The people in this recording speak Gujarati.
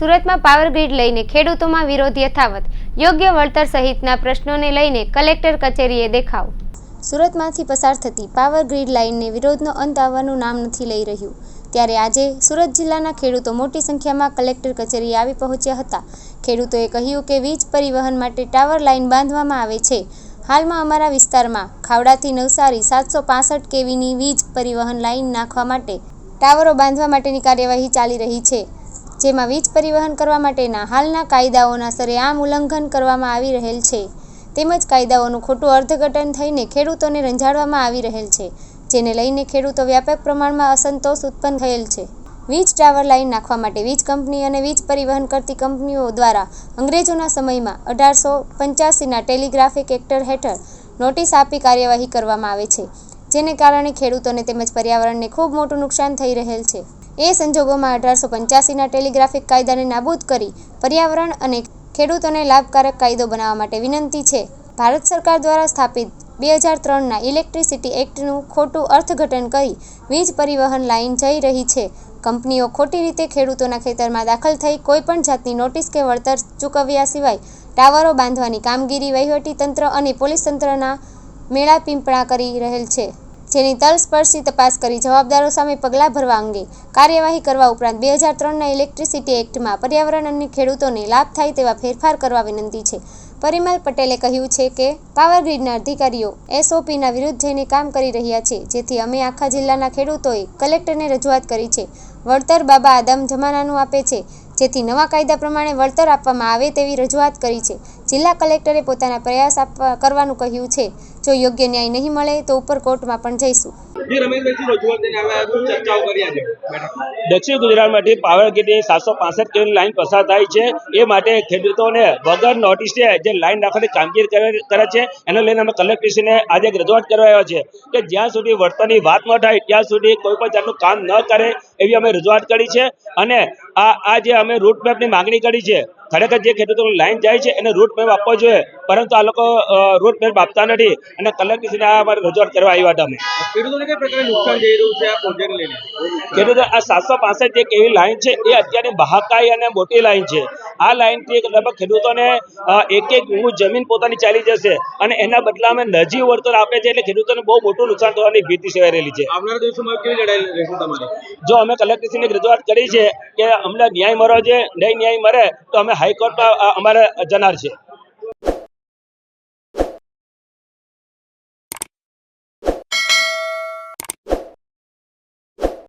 સુરતમાં પાવર ગ્રીડ લઈને ખેડૂતોમાં વિરોધ યથાવત. યોગ્ય વળતર સહિતના પ્રશ્નોને લઈને કલેક્ટર કચેરીએ દેખાવ. સુરતમાંથી પસાર થતી પાવર ગ્રીડ લાઇનને વિરોધનો અંત આવવાનું નામ નથી લઈ રહ્યું. ત્યારે આજે સુરત જિલ્લાના ખેડૂતો મોટી સંખ્યામાં કલેક્ટર કચેરીએ આવી પહોંચ્યા હતા. ખેડૂતોએ કહ્યું કે વીજ પરિવહન માટે ટાવર લાઇન બાંધવામાં આવે છે. હાલમાં અમારા વિસ્તારમાં ખાવડાથી નવસારી સાતસો પાસઠ કેવીની વીજ પરિવહન લાઇન નાખવા માટે ટાવરો બાંધવા માટેની કાર્યવાહી ચાલી રહી છે. જેમાં વીજ પરિવહન કરવા માટેના હાલના કાયદાઓના સરેઆમ ઉલ્લંઘન કરવામાં આવી રહેલ છે. તેમજ કાયદાઓનું ખોટું અર્થઘટન થઈને ખેડૂતોને રંજાડવામાં આવી રહેલ છે, જેને લઈને ખેડૂતો વ્યાપક પ્રમાણમાં અસંતોષ ઉત્પન્ન થયેલ છે. વીજ ટાવર લાઇન નાખવા માટે વીજ કંપની અને વીજ પરિવહન કરતી કંપનીઓ દ્વારા અંગ્રેજોના સમયમાં અઢારસો પંચ્યાસીના ટેલિગ્રાફિક એક્ટર હેઠળ નોટિસ આપી કાર્યવાહી કરવામાં આવે છે, જેને કારણે ખેડૂતોને તેમજ પર્યાવરણને ખૂબ મોટું નુકસાન થઈ રહેલ છે. એ સંજોગોમાં અઢારસો પંચ્યાસીના ટેલિગ્રાફિક કાયદાને નાબૂદ કરી પર્યાવરણ અને ખેડૂતોને લાભકારક કાયદો બનાવવા માટે વિનંતી છે. ભારત સરકાર દ્વારા સ્થાપિત બે હજાર ત્રણના ઇલેક્ટ્રિસિટી એક્ટનું ખોટું અર્થઘટન કરી વીજ પરિવહન લાઇન જઈ રહી છે. કંપનીઓ ખોટી રીતે ખેડૂતોના ખેતરમાં દાખલ થઈ કોઈપણ જાતની નોટિસ કે વળતર ચૂકવ્યા સિવાય ટાવરો બાંધવાની કામગીરી વહીવટી તંત્ર અને પોલીસ તંત્રના મેળા પીંપળા કરી રહેલ છે. જેની તલસ્પર્શી તપાસ કરી જવાબદારો સામે પગલાં ભરવા અંગે કાર્યવાહી કરવા ઉપરાંત બે હજાર ત્રણના ઇલેક્ટ્રિસિટી એક્ટમાં પર્યાવરણ અને ખેડૂતોને લાભ થાય તેવા ફેરફાર કરવા વિનંતી છે. પરિમલ પટેલે કહ્યું છે કે, પાવર ગ્રીડના અધિકારીઓ એસઓપીના વિરુદ્ધ જઈને કામ કરી રહ્યા છે, જેથી અમે આખા જિલ્લાના ખેડૂતોએ કલેક્ટરને રજૂઆત કરી છે. વળતર બાબા આદમ જમાનાનું આપે છે. જેથી નવા કાયદા પ્રમાણે વળતર આપવામાં આવે તેવી રજૂઆત કરી છે. જિલ્લા કલેક્ટરે પોતાના પ્રયાસ આપવા, કરવાનું કહ્યું છે. જો યોગ્ય ન્યાય નહીં મળે તો ઉપર કોર્ટમાં પણ જઈશું. દક્ષિણ ગુજરાતમાંથી પાવર ગ્રીડની સાતસો પાસઠ કિલો લાઈન પસાર થાય છે. એ માટે ખેડૂતોને વગર નોટિસે જે લાઈન નાખવાની કામગીરી કરે છે, એને લઈને અમે કલેક્ટરશ્રીને આજે રજૂઆત કરવા આવ્યા છે કે જ્યાં સુધી વળતરની વાત ન થાય, ત્યાં સુધી કોઈ પણ જાતનું કામ ન કરે એવી અમે રજૂઆત કરી છે. અને આ આ જે અમે રૂટ મેપની માંગણી કરી છે, ખરેખર જે ખેડૂતોની લાઈન જાય છે, એને રૂટ મેપ આપવો જોઈએ. પરંતુ આ લોકો રોડ મેપ આપતા નથી અને કલેક્ટરશ્રીને આ અમારે રજૂઆત કરવા આવ્યા હતા અમે. ખેડૂતોને કઈ પ્રકારે નુકસાન જઈ રહ્યું છે આ પ્રોજેક્ટ લઈને? ખેડૂતો આ સાતસો પાસઠ એક એવી લાઈન છે એ અત્યારે મહાકાય અને મોટી લાઈન છે. આ લાઈનથી લગભગ ખેડૂતોને એક એક ઊંઘ જમીન પોતાની ચાલી જશે અને એના બદલામાં નજી વળતર આપે છે એટલે ખેડૂતોને બહુ મોટું નુકસાન થવાની ભીતિ સેવાઈ રહેલી છે. આવનારા દિવસોમાં કેવી લડાઈ રહેશે તમારી? જો અમે કલેક્ટરશ્રીને રજૂઆત કરી છે કે અમને ન્યાય મળવો છે નહીં ન્યાય મળે તો અમે હાઈકોર્ટમાં અમારે જનાર છે.